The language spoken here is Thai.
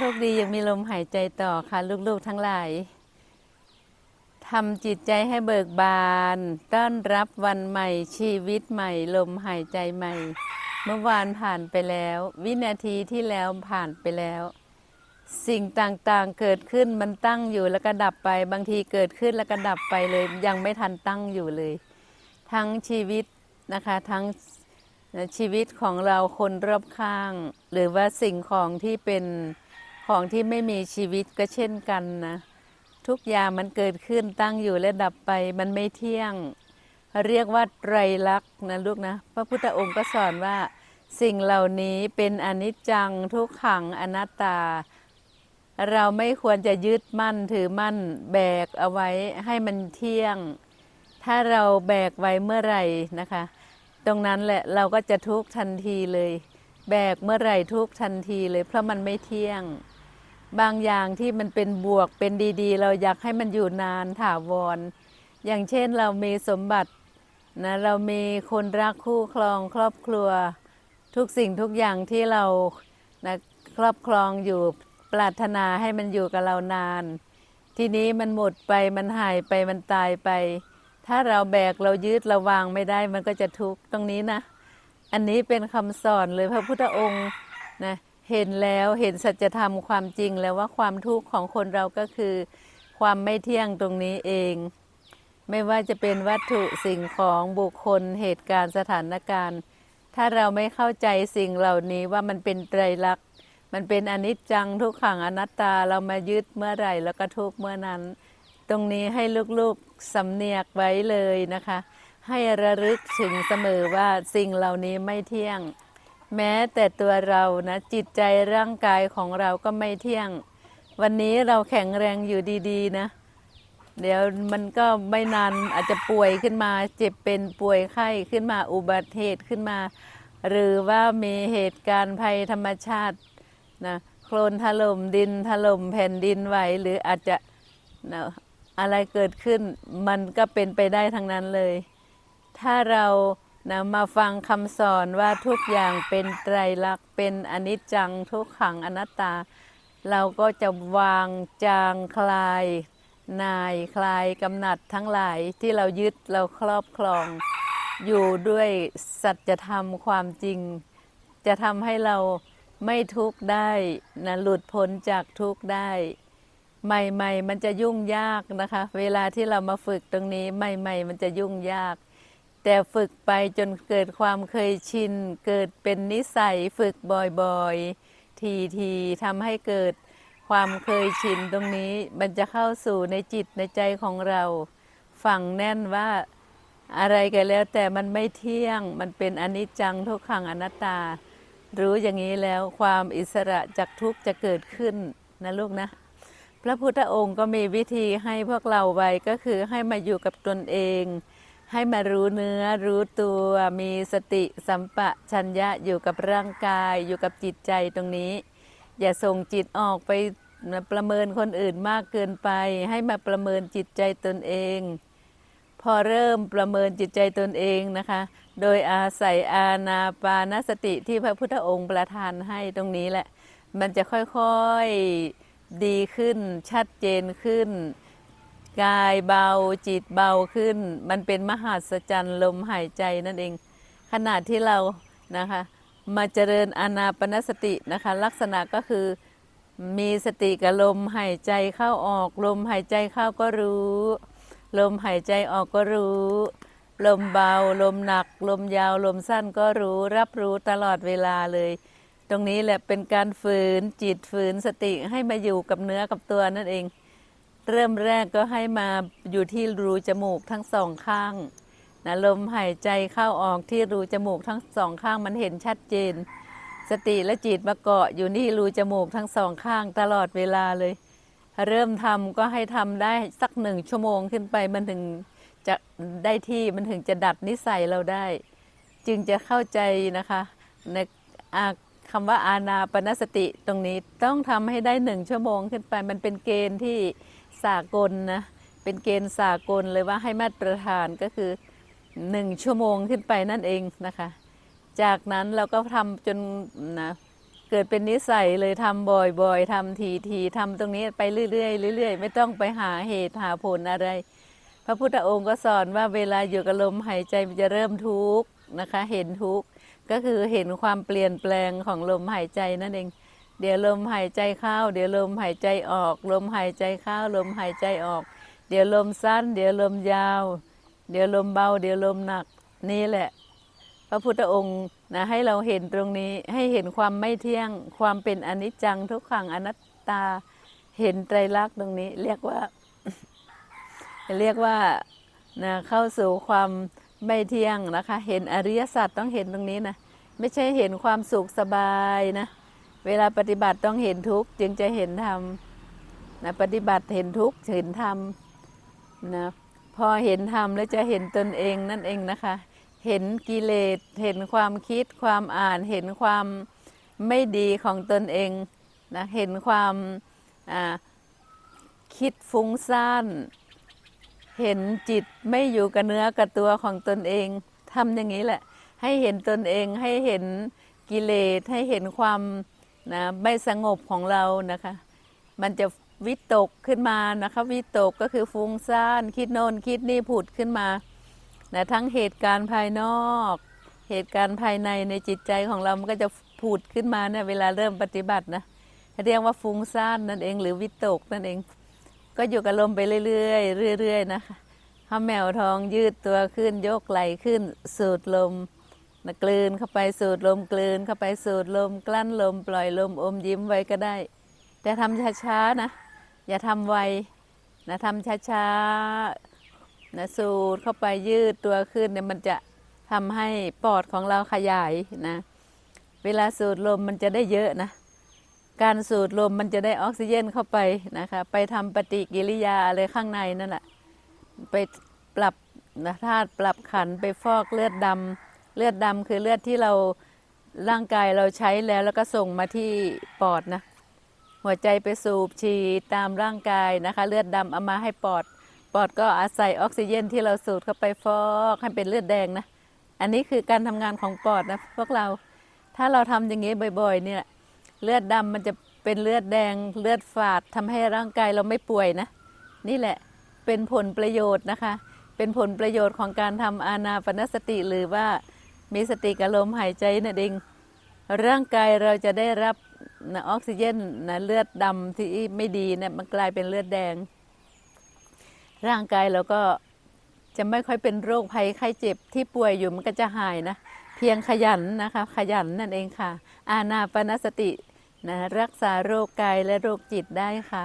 คดียังมีลมหายใจต่อค่ะ ลูกๆทั้งหลายทำจิตใจให้เบิกบาน ต้อนรับวันใหม่ชีวิตใหม่ ลมหายใจใหม่ เมื่อวานผ่านไปแล้ว วินาทีที่แล้วผ่านไปแล้ว สิ่งต่างๆเกิดขึ้นมันตั้งอยู่แล้วก็ดับไป บางทีเกิดขึ้นแล้วก็ดับไปเลย ยังไม่ทันตั้งอยู่เลย ทั้งชีวิตนะคะทั้งชีวิตของเราคนรอบข้าง หรือว่าสิ่งของที่เป็น ของที่ไม่มีชีวิตก็เช่นกันนะทุกอย่างมันเกิดขึ้นตั้งอยู่และดับไปมันไม่เที่ยง เรียกว่าไตรลักษณ์นะลูกนะ พระพุทธองค์ก็สอนว่า สิ่งเหล่านี้เป็นอนิจจังทุกขังอนัตตา เราไม่ควรจะยึดมั่นถือมั่นแบกเอาไว้ให้มันเที่ยง ถ้าเราแบกไว้เมื่อไหร่นะคะ ตรงนั้นแหละเราก็จะทุกข์ทันทีเลย แบกเมื่อไหร่ทุกข์ทันทีเลย เพราะมันไม่เที่ยง บางอย่างที่มันเป็นบวกเป็นดี ๆ เราอยากให้มันอยู่นานถาวร อย่างเช่นเรามีสมบัตินะเรามีคนรักคู่ครองครอบครัว ทุกสิ่งทุกอย่างที่เรานะครอบครองอยู่ปรารถนาให้มันอยู่กับเรานาน ทีนี้มันหมดไปมันหายไปมันตายไป ถ้าเราแบกเรายึดเราวางไม่ได้มันก็จะทุกข์ตรงนี้นะ อันนี้เป็นคำสอนเลยพระพุทธองค์นะ เห็นแล้วเห็นสัจธรรมความจริงแล้วว่าความทุกข์ของคนเราก็คือ ความไม่เที่ยงตรงนี้เอง ไม่ว่าจะเป็นวัตถุสิ่งของบุคคลเหตุการณ์สถานการณ์ ถ้าเราไม่เข้าใจสิ่งเหล่านี้ว่ามันเป็นไตรลักษณ์มันเป็นอนิจจังทุกขังอนัตตาเรามายึดเมื่อไหร่แล้วก็ทุกข์เมื่อนั้น ตรงนี้ให้ลูกๆสำเนียกไว้เลยนะคะ ให้ระลึกถึงเสมอว่าสิ่งเหล่านี้ไม่เที่ยง แม้แต่ตัวเรานะจิตใจร่างกายของเราก็ไม่เที่ยง วันนี้เราแข็งแรงอยู่ดีๆนะ เดี๋ยวมันก็ไม่นานอาจจะป่วยขึ้นมาเจ็บเป็นป่วยไข้ขึ้นมาอุบัติเหตุขึ้นมา หรือว่ามีเหตุการณ์ภัยธรรมชาตินะโคลนถล่มดินถล่มแผ่นดินไหวหรืออาจจะนะอะไรเกิดขึ้น มันก็เป็นไปได้ทั้งนั้นเลย ถ้าเรา นะมาฟังคำสอนว่าทุกอย่างเป็นไตรลักษณ์เป็นอนิจจังทุกขังอนัตตา เราก็จะวางจางคลายนายคลายกำหนัดทั้งหลายที่เรายึดเราครอบครอง อยู่ด้วยสัจธรรมความจริง จะทำให้เราไม่ทุกข์ได้นะหลุดพ้นจากทุกข์ได้ ใหม่ ๆ มันจะยุ่งยากนะคะ เวลาที่เรามาฝึกตรงนี้ใหม่ ๆ มันจะยุ่งยาก แต่ฝึกไปจนเกิดความเคยชิน เกิดเป็นนิสัยฝึกบ่อยๆ ทีๆทำให้เกิดความเคยชินตรงนี้มันจะเข้าสู่ในจิตในใจของเราฝังแน่นว่าอะไรก็แล้วแต่มันไม่เที่ยงมันเป็นอนิจจังทุกขังอนัตตา รู้อย่างนี้แล้วความอิสระจากทุกจะเกิดขึ้นนะลูกนะ พระพุทธองค์ก็มีวิธีให้พวกเราไว้ก็คือให้มาอยู่กับตนเอง ให้มารู้เนื้อรู้ตัวมีสติสัมปะชัญญะอยู่กับร่างกายอยู่กับจิตใจตรงนี้ อย่าส่งจิตออกไปประเมินคนอื่นมากเกินไป ให้มาประเมินจิตใจตนเอง พอเริ่มประเมินจิตใจตนเองนะคะ โดยอาศัยอาณาปานสติที่พระพุทธองค์ประทานให้ตรงนี้แหละ มันจะค่อยๆดีขึ้นชัดเจนขึ้น กายเบาจิตเบาขึ้น มันเป็นมหัศจรรย์ลมหายใจนั่นเอง ขณะที่เรานะคะมาเจริญอานาปนสตินะคะลักษณะก็คือมีสติกับลมหายใจเข้าออกลมหายใจเข้าก็รู้ ลมหายใจออกก็รู้ ลมเบาลมหนัก ลมยาวลมสั้นก็รู้ รับรู้ตลอดเวลาเลย ตรงนี้แหละเป็นการฝืนจิตฝืนสติให้มาอยู่กับเนื้อกับตัวนั่นเอง เริ่มแรกก็ให้มาอยู่ที่รูจมูกทั้งสองข้างนะลมหายใจเข้าออกที่รูจมูกทั้งสองข้างมันเห็นชัดเจน สติและจิตมาเกาะอยู่ที่รูจมูกทั้งสองข้างตลอดเวลาเลย เริ่มทำก็ให้ทำได้สักหนึ่งชั่วโมงขึ้นไปมันถึงจะได้ที่มันถึงจะดัดนิสัยเราได้ จึงจะเข้าใจนะคะในคำว่าอาณาปณสติตรงนี้ต้องทำให้ได้หนึ่งชั่วโมงขึ้นไปมันเป็นเกณฑ์ที่ สากลนะเป็นเกณฑ์สากลเลยว่าให้มาตรฐานก็คือหนึ่งชั่วโมงขึ้นไปนั่นเองนะคะ จากนั้นเราก็ทำจนนะเกิดเป็นนิสัยเลยทำบ่อยๆทำทีๆทำตรงนี้ไปเรื่อยๆเรื่อยๆ ไม่ต้องไปหาเหตุหาผลอะไร พระพุทธองค์ก็สอนว่าเวลาอยู่กับลมหายใจมันจะเริ่มทุกข์นะคะ เห็นทุกข์ก็คือเห็นความเปลี่ยนแปลงของลมหายใจนั่นเอง เดี๋ยวลมหายใจเข้า เดี๋ยวลมหายใจออก ลมหายใจเข้า ลมหายใจออก เดี๋ยวลมสั้น เดี๋ยวลมยาว เดี๋ยวลมเบา เดี๋ยวลมหนักนี่แหละ พระพุทธองค์นะให้เราเห็นตรงนี้ให้เห็นความไม่เที่ยง ความเป็นอนิจจังทุกขังอนัตตาเห็นไตรลักษณ์ตรงนี้ เรียกว่า เรียกว่านะเข้าสู่ความไม่เที่ยงนะคะ เห็นอริยสัจต้องเห็นตรงนี้นะไม่ใช่เห็นความสุขสบายนะ เวลาปฏิบัติต้องเห็นทุกข์จึงจะเห็นธรรมนะปฏิบัติเห็นทุกข์เห็นธรรมนะพอเห็นธรรมแล้วจะเห็นตนเองนั่นเองนะคะ เห็นกิเลสเห็นความคิดความอ่าน เห็นความไม่ดีของตนเองนะเห็นความคิดฟุ้งซ่าน เห็นจิตไม่อยู่กับเนื้อกับตัวของตนเองทำอย่างนี้แหละ ให้เห็นตนเองให้เห็นกิเลสให้เห็นความ นะไม่สงบของเรานะคะ มันจะวิตกขึ้นมานะคะวิตกก็คือฟุ้งซ่านคิดโน่นคิดนี่ผุดขึ้นมานะทั้งเหตุการณ์ภายนอก เหตุการณ์ภายในในจิตใจของเรามันก็จะผุดขึ้นมาเนี่ยเวลาเริ่มปฏิบัตินะเรียกว่าฟุ้งซ่านนั่นเองหรือวิตกนั่นเอง ก็อยู่กับลมไปเรื่อยๆเรื่อยๆนะคะข้าแมวทองยืดตัวขึ้นยกไหลขึ้นสูดลม นะกลืนเข้าไปสูดลมกลืนเข้าไปสูดลมกลั้นลมปล่อยลมอมยิ้มไว้ก็ได้ แต่ทำช้าๆนะ อย่าทำไวนะทำช้าๆนะสูดเข้าไปยืดตัวขึ้นเนี่ยมันจะทำให้ปอดของเราขยายนะ เวลาสูดลมมันจะได้เยอะนะ การสูดลมมันจะได้ออกซิเจนเข้าไปนะคะ ไปทำปฏิกิริยาอะไรข้างในนั่นแหละไปปรับนะธาตุปรับขันไปฟอกเลือดดำ เลือดดำคือเลือดที่เราร่างกายเราใช้แล้วแล้วก็ส่งมาที่ปอดนะ หัวใจไปสูบฉีดตามร่างกายนะคะ เลือดดำเอามาให้ปอด ปอดก็อาศัยออกซิเจนที่เราสูดเข้าไปฟอกให้เป็นเลือดแดงนะ อันนี้คือการทำงานของปอดนะพวกเรา ถ้าเราทำอย่างนี้บ่อย ๆ เนี่ยเลือดดำมันจะเป็นเลือดแดงเลือดฝาดทำให้ร่างกายเราไม่ป่วยนะ นี่แหละเป็นผลประโยชน์นะคะ เป็นผลประโยชน์ของการทำอานาปนสติหรือว่า มีสติกับลมหายใจนั่นเองร่างกายเราจะได้รับนะออกซิเจนนะเลือดดำที่ไม่ดีเนี่ยมันกลายเป็นเลือดแดง ร่างกายเราก็จะไม่ค่อยเป็นโรคภัยไข้เจ็บที่ป่วยอยู่มันก็จะหายนะ เพียงขยันนะคะ ขยันนั่นเองค่ะ อานาปนสตินะรักษาโรคกายและโรคจิตได้ค่ะ